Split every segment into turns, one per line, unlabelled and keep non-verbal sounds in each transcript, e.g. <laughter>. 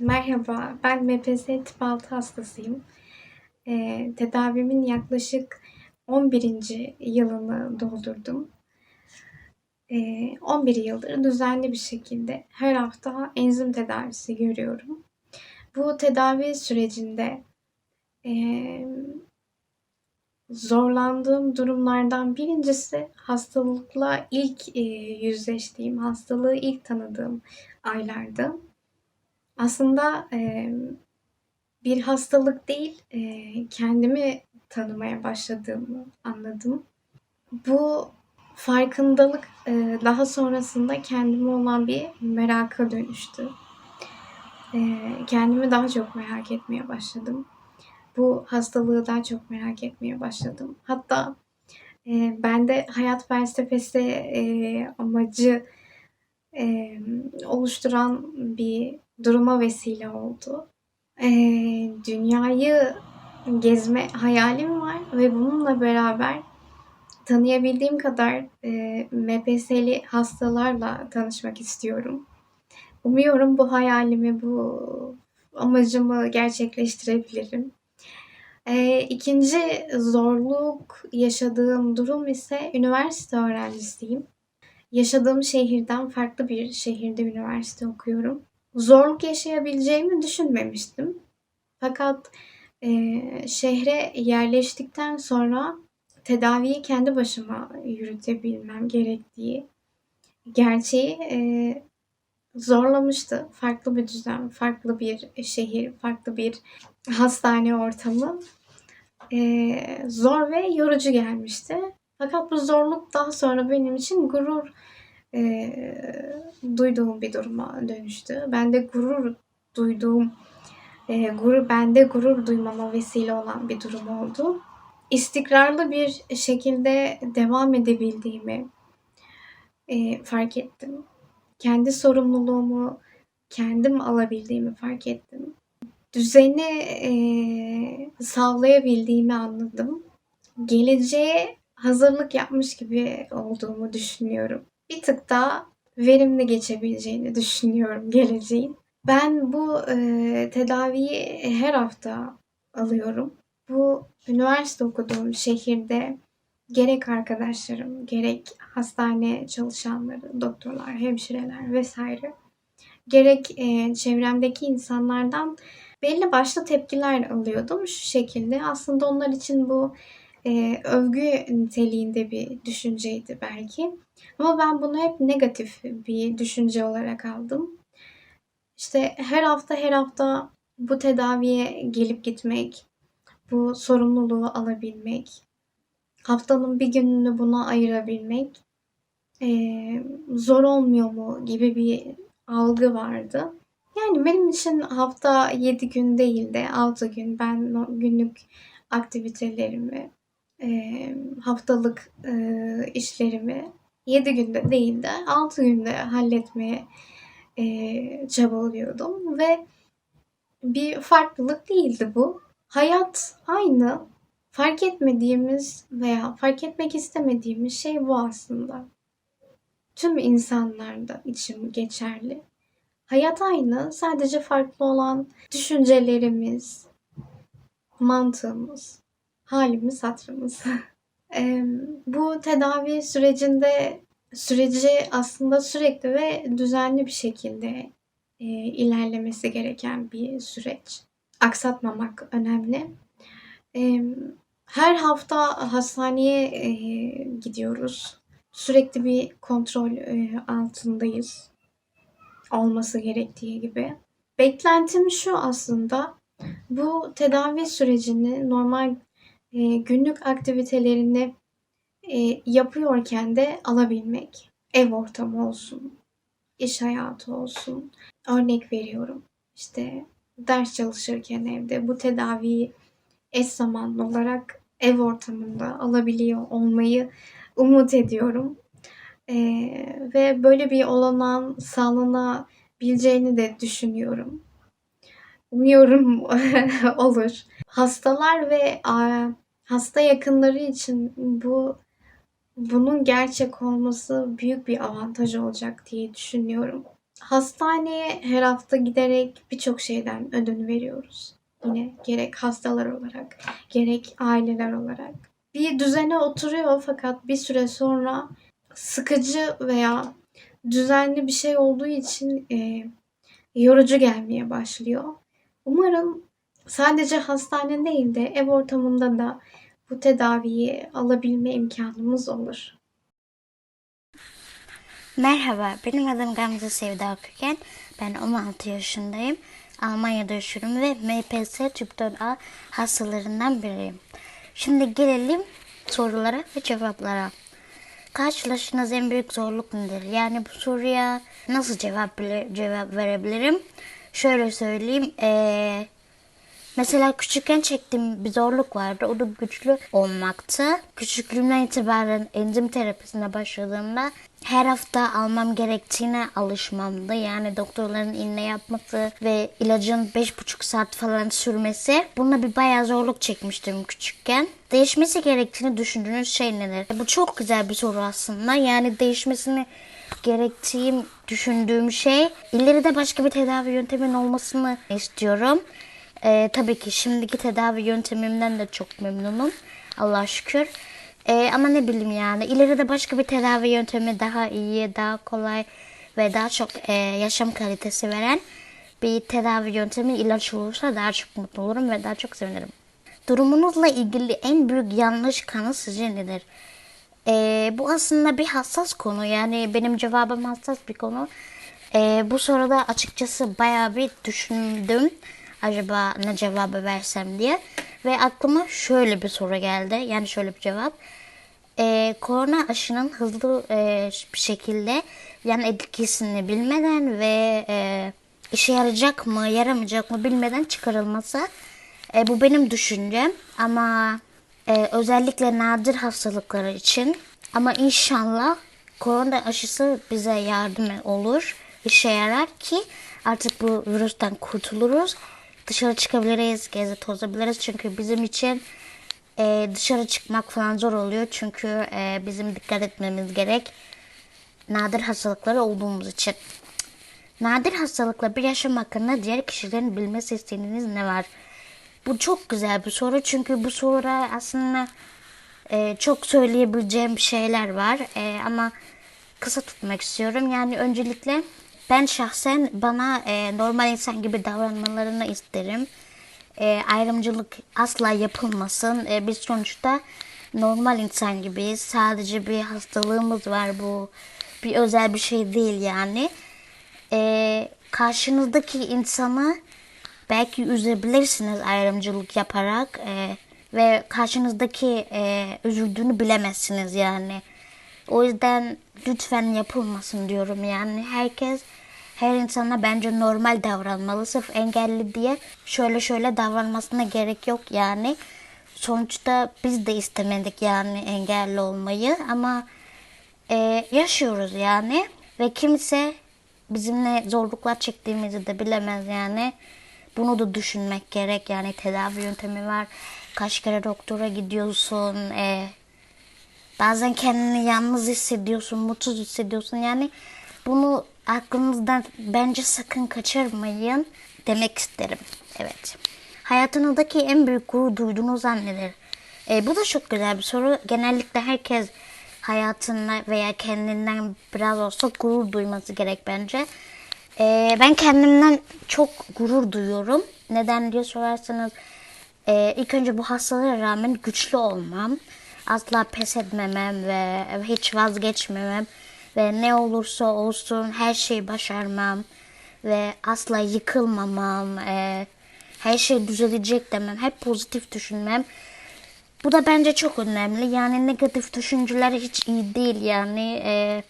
Merhaba, ben MPS tip 6 hastasıyım. Eee, tedavimin yaklaşık 11. yılını doldurdum. Eee, 11 yıldır düzenli bir şekilde her hafta enzim tedavisi görüyorum. Bu tedavi sürecinde eee, zorlandığım durumlardan birincisi hastalıkla ilk eee, yüzleştiğim, hastalığı ilk tanıdığım aylardı. Aslında eee, bir hastalık değil, eee, kendimi tanımaya başladığımı anladım. Bu farkındalık eee, daha sonrasında kendime olan bir meraka dönüştü. Eee, kendimi daha çok merak etmeye başladım. Bu hastalığı daha çok merak etmeye başladım. Hatta eee, bende hayat felsefesi eee, amacı eee, oluşturan bir duruma vesile oldu. Eee, dünyayı gezme hayalim var ve bununla beraber tanıyabildiğim kadar eee, MPS'li hastalarla tanışmak istiyorum. Umuyorum bu hayalimi, bu amacımı gerçekleştirebilirim. Eee, ikinci zorluk yaşadığım durum ise üniversite öğrencisiyim. Yaşadığım şehirden farklı bir şehirde üniversite okuyorum. Zorluk yaşayabileceğimi düşünmemiştim. Fakat eee, şehre yerleştikten sonra tedaviyi kendi başıma yürütebilmem gerektiği gerçeği eee, zorlamıştı. Farklı bir düzen, farklı bir şehir, farklı bir hastane ortamı eee, zor ve yorucu gelmişti. Fakat bu zorluk daha sonra benim için gurur eee, duyduğum bir duruma dönüştü. Ben de gurur duyduğum, eee, gurur bende gurur duymama vesile olan bir durum oldu. İstikrarlı bir şekilde devam edebildiğimi eee, fark ettim. Kendi sorumluluğumu kendim alabildiğimi fark ettim. Düzeni eee, sağlayabildiğimi anladım. Geleceğe hazırlık yapmış gibi olduğumu düşünüyorum. Bir tık daha verimli geçebileceğini düşünüyorum geleceğin. Ben bu eee, tedaviyi her hafta alıyorum. Bu üniversite okuduğum şehirde gerek arkadaşlarım, gerek hastane çalışanları, doktorlar, hemşireler vesaire, gerek eee, çevremdeki insanlardan belli başlı tepkiler alıyordum. Şu şekilde aslında onlar için bu eee, övgü niteliğinde bir düşünceydi belki. Ama ben bunu hep negatif bir düşünce olarak aldım. İşte her hafta her hafta bu tedaviye gelip gitmek, bu sorumluluğu alabilmek, haftanın bir gününü buna ayırabilmek eee, zor olmuyor mu gibi bir algı vardı. Yani benim için hafta 7 gün değil de 6 gün ben günlük aktivitelerimi, eee, haftalık eee, işlerimi 7 günde değil de 6 günde halletmeye eee, çabalıyordum ve bir farklılık değildi bu. Hayat aynı. Fark etmediğimiz veya fark etmek istemediğimiz şey bu aslında. Tüm insanlarda için geçerli. Hayat aynı, sadece farklı olan düşüncelerimiz, mantığımız, halimiz, hatırımız. <laughs> Em, bu tedavi sürecinde süreci aslında sürekli ve düzenli bir şekilde e, ilerlemesi gereken bir süreç. Aksatmamak önemli. Em, her hafta hastaneye e, gidiyoruz. Sürekli bir kontrol e, altındayız. Olması gerektiği gibi. Beklentim şu aslında. Bu tedavi sürecini normal e, günlük aktivitelerini e, yapıyorken de alabilmek. Ev ortamı olsun, iş hayatı olsun. Örnek veriyorum. İşte ders çalışırken evde bu tedaviyi eş zamanlı olarak ev ortamında alabiliyor olmayı umut ediyorum. Ee, ve böyle bir olanan sağlanabileceğini de düşünüyorum. Umuyorum <laughs> olur. Hastalar ve hasta yakınları için bu bunun gerçek olması büyük bir avantaj olacak diye düşünüyorum. Hastaneye her hafta giderek birçok şeyden ödün veriyoruz. Yine gerek hastalar olarak, gerek aileler olarak. Bir düzene oturuyor fakat bir süre sonra sıkıcı veya düzenli bir şey olduğu için e, yorucu gelmeye başlıyor. Umarım sadece hastane değil de ev ortamında da bu tedaviyi alabilme imkanımız olur.
Merhaba, benim adım Gamze Sevda Köken. Ben 16 yaşındayım. Almanya'da yaşıyorum ve MPS tüp 4A hastalarından biriyim. Şimdi gelelim sorulara ve cevaplara. Karşılaştığınız en büyük zorluk nedir? Yani bu soruya nasıl cevap cevap verebilirim? Şöyle söyleyeyim. Ee, Mesela küçükken çektiğim bir zorluk vardı. O da güçlü olmaktı. Küçüklüğümden itibaren enzim terapisine başladığımda her hafta almam gerektiğine alışmamdı. Yani doktorların iğne yapması ve ilacın 5,5 saat falan sürmesi. Bununla bir bayağı zorluk çekmiştim küçükken. Değişmesi gerektiğini düşündüğünüz şey nedir? Bu çok güzel bir soru aslında. Yani değişmesini gerektiğim düşündüğüm şey ileride başka bir tedavi yöntemin olmasını istiyorum. Ee, tabii ki şimdiki tedavi yöntemimden de çok memnunum. Allah'a şükür. Ee, ama ne bileyim yani ileride başka bir tedavi yöntemi daha iyi, daha kolay ve daha çok e, yaşam kalitesi veren bir tedavi yöntemi ilaç olursa daha çok mutlu olurum ve daha çok sevinirim. Durumunuzla ilgili en büyük yanlış kanı sizce nedir? Ee, bu aslında bir hassas konu. Yani benim cevabım hassas bir konu. Ee, bu soruda açıkçası bayağı bir düşündüm. Acaba ne cevabı versem diye. Ve aklıma şöyle bir soru geldi. Yani şöyle bir cevap. Ee, korona aşının hızlı e, bir şekilde yan etkisini bilmeden ve e, işe yarayacak mı yaramayacak mı bilmeden çıkarılması. E, bu benim düşüncem ama e, özellikle nadir hastalıkları için ama inşallah korona aşısı bize yardım olur, işe yarar ki artık bu virüsten kurtuluruz. Dışarı çıkabiliriz, gezi tozabiliriz çünkü bizim için e, dışarı çıkmak falan zor oluyor çünkü e, bizim dikkat etmemiz gerek nadir hastalıkları olduğumuz için. Nadir hastalıkla bir yaşam hakkında diğer kişilerin bilmesi istediğiniz ne var? Bu çok güzel bir soru çünkü bu soruda aslında e, çok söyleyebileceğim şeyler var E, ama kısa tutmak istiyorum. Yani öncelikle ben şahsen bana e, normal insan gibi davranmalarını isterim. E, ayrımcılık asla yapılmasın. E, biz sonuçta normal insan gibiyiz. Sadece bir hastalığımız var bu. Bir özel bir şey değil yani. E, karşınızdaki insanı belki üzebilirsiniz ayrımcılık yaparak e, ve karşınızdaki e, üzüldüğünü bilemezsiniz yani. O yüzden lütfen yapılmasın diyorum yani herkes her insana bence normal davranmalı. Sırf engelli diye şöyle şöyle davranmasına gerek yok yani. Sonuçta biz de istemedik yani engelli olmayı ama e, yaşıyoruz yani ve kimse bizimle zorluklar çektiğimizi de bilemez yani. Bunu da düşünmek gerek yani tedavi yöntemi var. Kaç kere doktora gidiyorsun. E, bazen kendini yalnız hissediyorsun, mutsuz hissediyorsun. Yani bunu aklınızdan bence sakın kaçırmayın demek isterim. Evet. Hayatınızdaki en büyük gurur duyduğunuz an nedir? E, bu da çok güzel bir soru. Genellikle herkes hayatında veya kendinden biraz olsa gurur duyması gerek bence. E, ben kendimden çok gurur duyuyorum. Neden diye sorarsanız e, ilk önce bu hastalığa rağmen güçlü olmam. Asla pes etmemem ve hiç vazgeçmemem. Ve ne olursa olsun her şeyi başarmam. Ve asla yıkılmamam. E, her şey düzelecek demem. Hep pozitif düşünmem. Bu da bence çok önemli. Yani negatif düşünceler hiç iyi değil yani. E,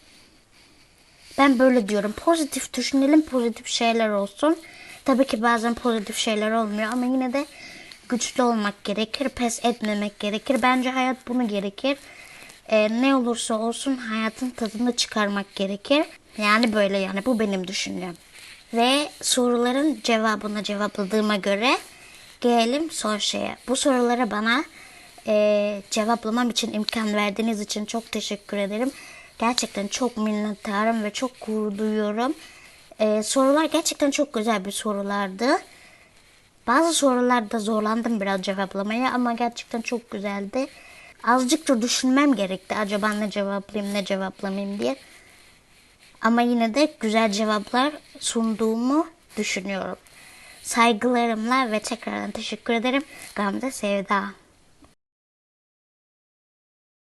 ben böyle diyorum. Pozitif düşünelim, pozitif şeyler olsun. Tabii ki bazen pozitif şeyler olmuyor ama yine de güçlü olmak gerekir, pes etmemek gerekir. Bence hayat bunu gerekir. Ee, ne olursa olsun hayatın tadını çıkarmak gerekir. Yani böyle yani bu benim düşüncem. Ve soruların cevabını cevapladığıma göre gelelim son şeye. Bu sorulara bana e, cevaplamam için imkan verdiğiniz için çok teşekkür ederim. Gerçekten çok minnettarım ve çok gurur duyuyorum. Ee, sorular gerçekten çok güzel bir sorulardı. Bazı sorularda zorlandım biraz cevaplamaya ama gerçekten çok güzeldi. Azıcık da düşünmem gerekti. Acaba ne cevaplayayım ne cevaplamayayım diye. Ama yine de güzel cevaplar sunduğumu düşünüyorum. Saygılarımla ve tekrardan teşekkür ederim. Gamze Sevda.